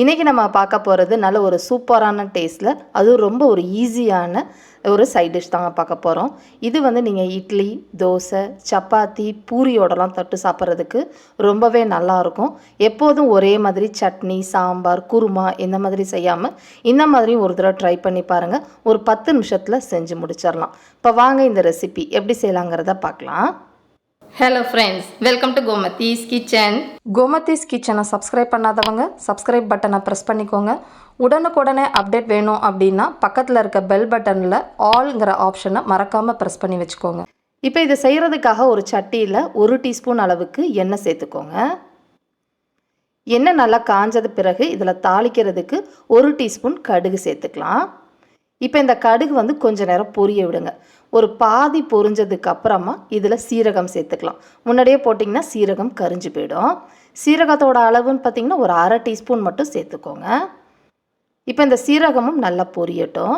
இன்றைக்கி நம்ம பார்க்க போகிறது நல்ல ஒரு சூப்பரான டேஸ்ட்டில் அதுவும் ரொம்ப ஒரு ஈஸியான ஒரு சைட் டிஷ் தாங்க பார்க்க போகிறோம் இது வந்து நீங்கள் இட்லி தோசை சப்பாத்தி பூரியோடலாம் தொட்டு சாப்பிட்றதுக்கு ரொம்பவே நல்லாயிருக்கும் எப்போதும் ஒரே மாதிரி சட்னி சாம்பார் குருமா இந்த மாதிரி செய்யாமல் இந்த மாதிரியும் ஒரு தடவை ட்ரை பண்ணி பாருங்கள் ஒரு பத்து நிமிஷத்தில் செஞ்சு முடிச்சிடலாம் இப்போ வாங்க இந்த ரெசிபி எப்படி செய்யலாங்கிறத பார்க்கலாம். Hello friends welcome to Gomathi's kitchen Gomathi's கிச்சனை சப்ஸ்கிரைப் பண்ணாதவங்க சப்ஸ்கிரைப் பட்டனை ப்ரெஸ் பண்ணிக்கோங்க. உடனுக்குடனே அப்டேட் வேணும் அப்படின்னா பக்கத்தில் இருக்க பெல் பட்டனில் ஆல்ங்கிற ஆப்ஷனை மறக்காமல் ப்ரெஸ் பண்ணி வச்சுக்கோங்க. இப்போ இதை செய்கிறதுக்காக ஒரு சட்டியில் ஒரு டீஸ்பூன் அளவுக்கு எண்ணெய் சேர்த்துக்கோங்க. எண்ணெய் நல்லா காஞ்சது பிறகு இதில் தாளிக்கிறதுக்கு ஒரு டீஸ்பூன் கடுகு சேர்த்துக்கலாம். இப்போ இந்த கடுகு வந்து கொஞ்சம் நேரம் பொரிய விடுங்க. ஒரு பாதி பொரிஞ்சதுக்கு அப்புறமா இதில் சீரகம் சேர்த்துக்கலாம். முன்னாடியே போட்டிங்கன்னா சீரகம் கரிஞ்சு போயிடும். சீரகத்தோட அளவுன்னு பார்த்தீங்கன்னா ஒரு அரை டீஸ்பூன் மட்டும் சேர்த்துக்கோங்க. இப்போ இந்த சீரகமும் நல்லா பொரியட்டும்.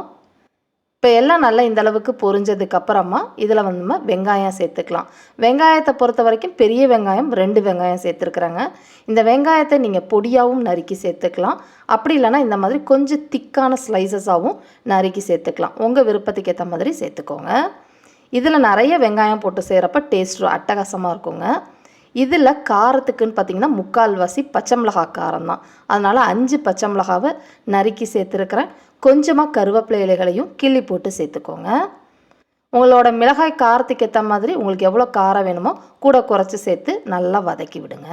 இப்போ எல்லாம் நல்லா இந்த அளவுக்கு பொரிஞ்சதுக்கு அப்புறமா இதில் வந்து நம்ம வெங்காயம் சேர்த்துக்கலாம். வெங்காயத்தை பொறுத்த வரைக்கும் பெரிய வெங்காயம் ரெண்டு வெங்காயம் சேர்த்துருக்குறாங்க. இந்த வெங்காயத்தை நீங்கள் பொடியாகவும் நறுக்கி சேர்த்துக்கலாம். அப்படி இல்லைன்னா இந்த மாதிரி கொஞ்சம் திக்கான ஸ்லைசஸாகவும் நறுக்கி சேர்த்துக்கலாம். உங்கள் விருப்பத்துக்கு ஏற்ற மாதிரி சேர்த்துக்கோங்க. இதில் நிறைய வெங்காயம் போட்டு செய்கிறப்ப டேஸ்ட் அட்டகாசமாக இருக்குங்க. இதில் காரத்துக்குன்னு பார்த்தீங்கன்னா முக்கால்வாசி பச்சை மிளகாய் காரம் தான். அதனால் அஞ்சு பச்சை மிளகாவை நறுக்கி சேர்த்துருக்கிறேன். கொஞ்சமாக கருவேப்பிலை இலைகளையும் கிள்ளி போட்டு சேர்த்துக்கோங்க. உங்களோட மிளகாய் காரத்துக்கு ஏற்ற மாதிரி உங்களுக்கு எவ்வளோ காரம் வேணுமோ கூட குறைச்சி சேர்த்து நல்லா வதக்கி விடுங்க.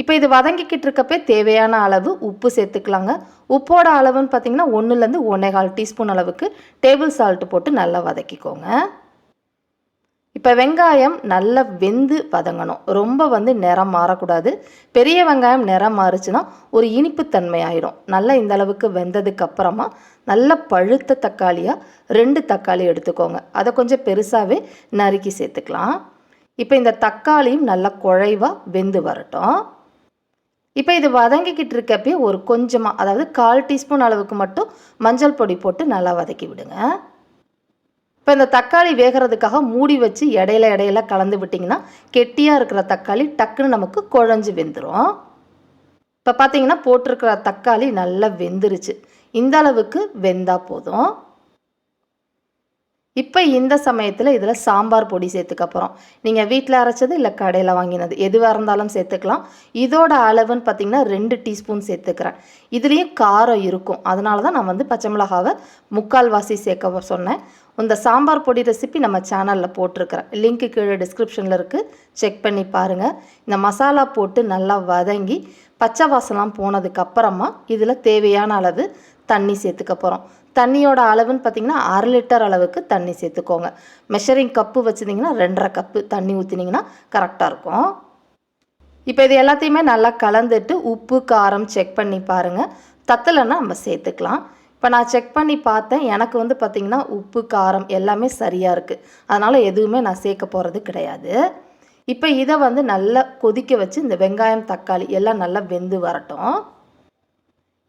இப்போ இது வதங்கிக்கிட்டு இருக்கப்பே தேவையான அளவு உப்பு சேர்த்துக்கலாங்க. உப்போட அளவுன்னு பார்த்தீங்கன்னா ஒன்றுலேருந்து ஒன்றேகால் டீஸ்பூன் அளவுக்கு டேபிள் சால்ட்டு போட்டு நல்லா வதக்கிக்கோங்க. இப்போ வெங்காயம் நல்லா வெந்து வதங்கணும். ரொம்ப வந்து நிறம் மாறக்கூடாது. பெரிய வெங்காயம் நிறம் மாறுச்சுன்னா ஒரு இனிப்புத்தன்மை ஆயிடும் நல்லா இந்த அளவுக்கு வெந்ததுக்கு அப்புறமா நல்ல பழுத்த தக்காளியாக ரெண்டு தக்காளி எடுத்துக்கோங்க. அதை கொஞ்சம் பெருசாகவே நறுக்கி சேர்த்துக்கலாம். இப்போ இந்த தக்காளியும் நல்லா குழைவாக வெந்து வரட்டும். இப்போ இது வதங்கிக்கிட்டு இருக்கப்பயே ஒரு கொஞ்சமாக அதாவது கால் டீஸ்பூன் அளவுக்கு மட்டும் மஞ்சள் பொடி போட்டு நல்லா வதக்கி விடுங்க. இப்போ இந்த தக்காளி வேகிறதுக்காக மூடி வச்சு இடையில இடையில கலந்து விட்டிங்கன்னா கெட்டியாக இருக்கிற தக்காளி டக்குன்னு நமக்கு குழஞ்சி வெந்துடும் இப்போ பார்த்தீங்கன்னா போட்டிருக்கிற தக்காளி நல்லா வெந்துருச்சு. இந்த அளவுக்கு வெந்தால் போதும். இப்போ இந்த சமயத்தில் இதில் சாம்பார் பொடி சேர்த்துக்க போகிறோம் நீங்கள் வீட்டில் அரைச்சது இல்லை கடையில் வாங்கினது. எதுவாக இருந்தாலும் சேர்த்துக்கலாம். இதோட அளவுன்னு பார்த்தீங்கன்னா ரெண்டு டீஸ்பூன் சேர்த்துக்கிறேன். இதுலேயும் காரம் இருக்கும். அதனால தான் நான் வந்து பச்சை மிளகாவை முக்கால்வாசி சேர்க்க சொன்னேன். இந்த சாம்பார் பொடி ரெசிபி நம்ம சேனலில் போட்டிருக்கிறேன். லிங்க்கு கீழே டிஸ்கிரிப்ஷனில் இருக்குது செக் பண்ணி பாருங்கள் இந்த மசாலா போட்டு நல்லா வதங்கி பச்சை வாசலாம் போனதுக்கப்புறமா இதில் தேவையான அளவு தண்ணி சேர்த்துக்க போகிறோம் தண்ணியோட அளவுன்னு பார்த்தீங்கன்னா அரை லிட்டர் அளவுக்கு தண்ணி சேர்த்துக்கோங்க. மெஷரிங் கப்பு வச்சுருந்தீங்கன்னா ரெண்டரை கப்பு தண்ணி ஊற்றினீங்கன்னா கரெக்டாக இருக்கும். இப்போ இது எல்லாத்தையுமே நல்லா கலந்துட்டு உப்பு காரம் செக் பண்ணி பாருங்கள் தத்தலைன்னா நம்ம சேர்த்துக்கலாம். இப்போ நான் செக் பண்ணி பார்த்தேன். எனக்கு வந்து பார்த்திங்கன்னா உப்பு காரம் எல்லாமே சரியாக இருக்குது அதனால் எதுவுமே நான் சேர்க்க போகிறது கிடையாது. இப்போ இதை வந்து நல்லா கொதிக்க வச்சு இந்த வெங்காயம் தக்காளி எல்லாம் நல்லா வெந்து வரட்டும்.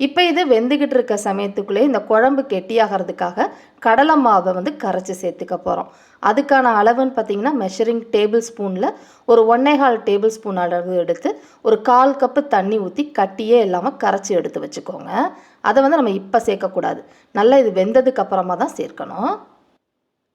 இப்போ இது வெந்துக்கிட்டு இருக்க சமயத்துக்குள்ளே இந்த குழம்பு கெட்டியாகிறதுக்காக கடலை மாவை வந்து கரைச்சி சேர்த்துக்க போகிறோம் அதுக்கான அளவுன்னு பார்த்தீங்கன்னா மெஷரிங் டேபிள் ஸ்பூனில் ஒரு ஒன்னேகால் டேபிள் ஸ்பூன் அளவு எடுத்து ஒரு கால் கப்பு தண்ணி ஊற்றி கட்டியே இல்லாமல் கரைச்சி எடுத்து வச்சுக்கோங்க. அதை வந்து நம்ம இப்போ சேர்க்கக்கூடாது நல்லா இது வெந்ததுக்கு அப்புறமா தான் சேர்க்கணும்.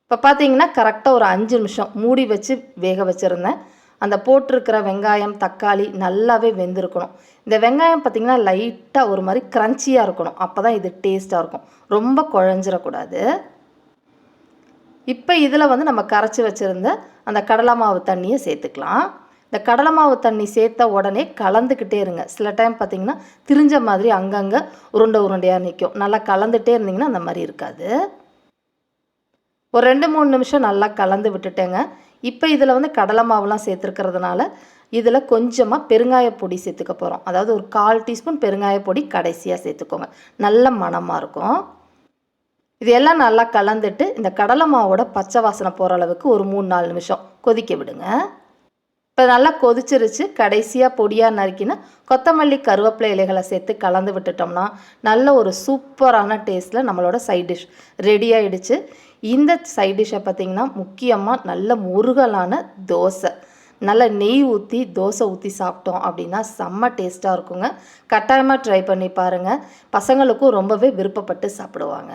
இப்போ பார்த்தீங்கன்னா கரெக்டாக ஒரு அஞ்சு நிமிஷம் மூடி வச்சு வேக வச்சுருந்தேன். அந்த போட்டிருக்கிற வெங்காயம் தக்காளி நல்லாவே வெந்திருக்கணும். இந்த வெங்காயம் பார்த்திங்கன்னா லைட்டாக ஒரு மாதிரி க்ரன்ச்சியாக இருக்கணும். அப்போ தான் இது டேஸ்ட்டாக இருக்கும். ரொம்ப குழஞ்சிடக்கூடாது இப்போ இதில் வந்து நம்ம கரைச்சி வச்சுருந்த அந்த கடலை மாவு தண்ணியை சேர்த்துக்கலாம். இந்த கடலை மாவு தண்ணி சேர்த்த உடனே கலந்துக்கிட்டே இருங்க. சில டைம் பார்த்திங்கன்னா திரிஞ்ச மாதிரி அங்கங்கே உருண்டை உருண்டையாக நிற்கும் நல்லா கலந்துகிட்டே இருந்தீங்கன்னா அந்த மாதிரி இருக்காது. ஒரு ரெண்டு மூணு நிமிஷம் நல்லா கலந்து விட்டுட்டேங்க. இப்போ இதில் வந்து கடலை மாவுலாம் சேர்த்துருக்கிறதுனால இதில் கொஞ்சமாக பெருங்காய பொடி சேர்த்துக்க போகிறோம் அதாவது ஒரு கால் டீஸ்பூன் பெருங்காய பொடி கடைசியாக சேர்த்துக்கோங்க. நல்ல மணமாக இருக்கும். இதையெல்லாம் நல்லா கலந்துட்டு இந்த கடலை மாவோட பச்சை வாசனை போகிற அளவுக்கு ஒரு மூணு நாலு நிமிஷம் கொதிக்க விடுங்க. இப்போ நல்லா கொதிச்சிருச்சு. கடைசியாக பொடியாக நறுக்கினா கொத்தமல்லி கருவேப்பிலை இலைகளை சேர்த்து கலந்து விட்டுட்டோம்னா நல்ல ஒரு சூப்பரான டேஸ்ட்டில் நம்மளோட சைட் டிஷ் ரெடி ஆகிடுச்சு இந்த சைட் டிஷ்ஷை பார்த்திங்கன்னா முக்கியமாக நல்ல முருகலான தோசை. நல்ல நெய் ஊற்றி தோசை ஊற்றி சாப்பிட்டோம் அப்படின்னா செம்ம டேஸ்ட்டாக இருக்குங்க. கட்டாயமாக ட்ரை பண்ணி பாருங்கள் பசங்களுக்கும் ரொம்பவே விருப்பப்பட்டு சாப்பிடுவாங்க.